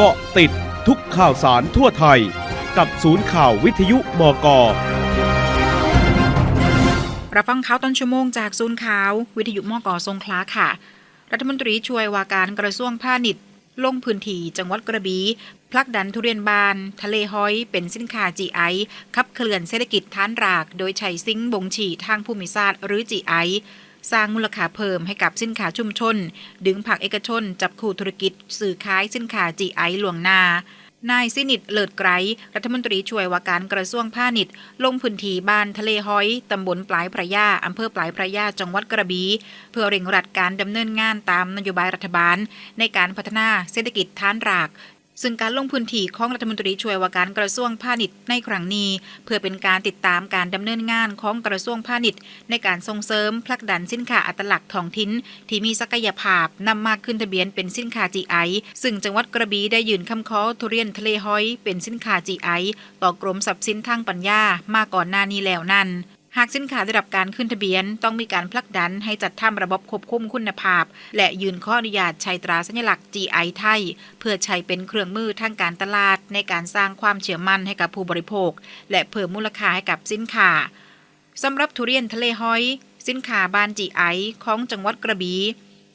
เกาะติดทุกข่าวสารทั่วไทย กับศูนย์ข่าววิทยุมกรับฟังข่าวต้นชั่วโมงจากศูนย์ข่าว วิทยุมกทรงคลาค่ะ รัฐมนตรีช่วยว่าการกระทรวงพาณิชย์ลงพื้นที่จังหวัดกระบี่ผลักดันทุเรียนบาน ทะเลห้อย เป็นสินค้า GI ขับเคลื่อนเศรษฐกิจฐานราก โดยใช้ซิงบ่งฉีทางภูมิศาสตร์หรือ GI สร้างมูลค่าเพิ่มให้กับสินค้าชุมชน ดึงภาคเอกชน จับคู่ธุรกิจ สื่อขายสินค้า GI หลวงนานายสินิตเลิศไกรรัฐมนตรีช่วยว่าการกระทรวงพาณิชย์ ลงพื้นที่บ้านทะเลห้อย ตำบลปลายพระยาอำเภอปลายพระยาจังหวัดกระบี่เพื่อเร่งรัดการดำเนินงานตามนโยบายรัฐบาล ในการพัฒนาเศรษฐกิจฐานราก ซึ่งการลงพื้นที่ของรัฐมนตรีช่วยว่าการกระทรวงพาณิชย์ในครั้งนี้ เพื่อเป็นการติดตามการดำเนินงานของกระทรวงพาณิชย์ ในการส่งเสริมผลักดันสินค้าอัตลักษณ์ท้องถิ่นที่มีศักยภาพนำมาขึ้นทะเบียนเป็นสินค้า GI ซึ่งจังหวัดกระบี่ได้ยื่นคำขอทุเรียนทะเลห้อยเป็นสินค้า GI ต่อกรมทรัพย์สินทางปัญญามาก่อนหน้านี้แล้วนั่น หากสินค้าได้รับการขึ้นทะเบียน ต้องมีการผลักดันให้จัดทำระบบควบคุมคุณภาพ และยืนข้ออนุญาตใช้ตราสัญลักษณ์ GI ไทย เพื่อใช้เป็นเครื่องมือทางการตลาด ในการสร้างความเชื่อมั่นให้กับผู้บริโภค และเพิ่มมูลค่าให้กับสินค้าสำหรับทุเรียนทะเลห้อย สินค้าบาน GI ของจังหวัดกระบี่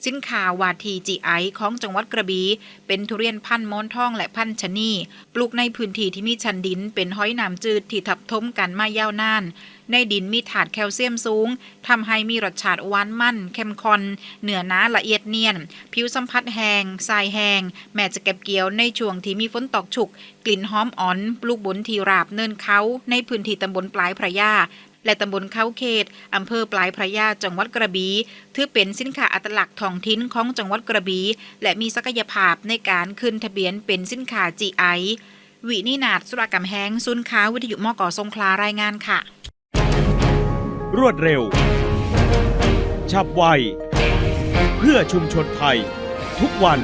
สินค้าวาที GI ของจังหวัดกระบี่เป็นทุเรียนพันธุ์มอนทองและพันธุ์ชะนีปลูกในพื้นที่ที่มีชันดิน เป็นห้อยน้ำจืดที่ทับทมกันมายาวนาน ในดินมีถาดแคลเซียมสูงทำให้มีรสชาติหวานมันเข้มข้นเนื้อหนาละเอียดเนียน ผิวสัมผัสแห้งทรายแห้งแม้จะเก็บเกี่ยวในช่วงที่มีฝนตกฉุก กลิ่นหอมอ่อน ปลูกบนทีราบเนินเขาในพื้นที่ตำบลปลายพระยา และตำบลเขาเขตอำเภอปลายพระยาจังหวัดกระบี่ถือเป็นสินค้าอัตลักษณ์ท้องถิ่นของจังหวัดกระบี่และมีศักยภาพในการขึ้นทะเบียนเป็นสินค้า GI วินินาศสุรกำแห้งศูนค้าวิทยุมกสงขลารายงานค่ะ รวดเร็ว ฉับไว เพื่อชุมชนไทย ทุกวัน